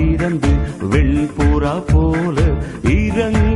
பிறந்து வெண்புறா போல இறங்க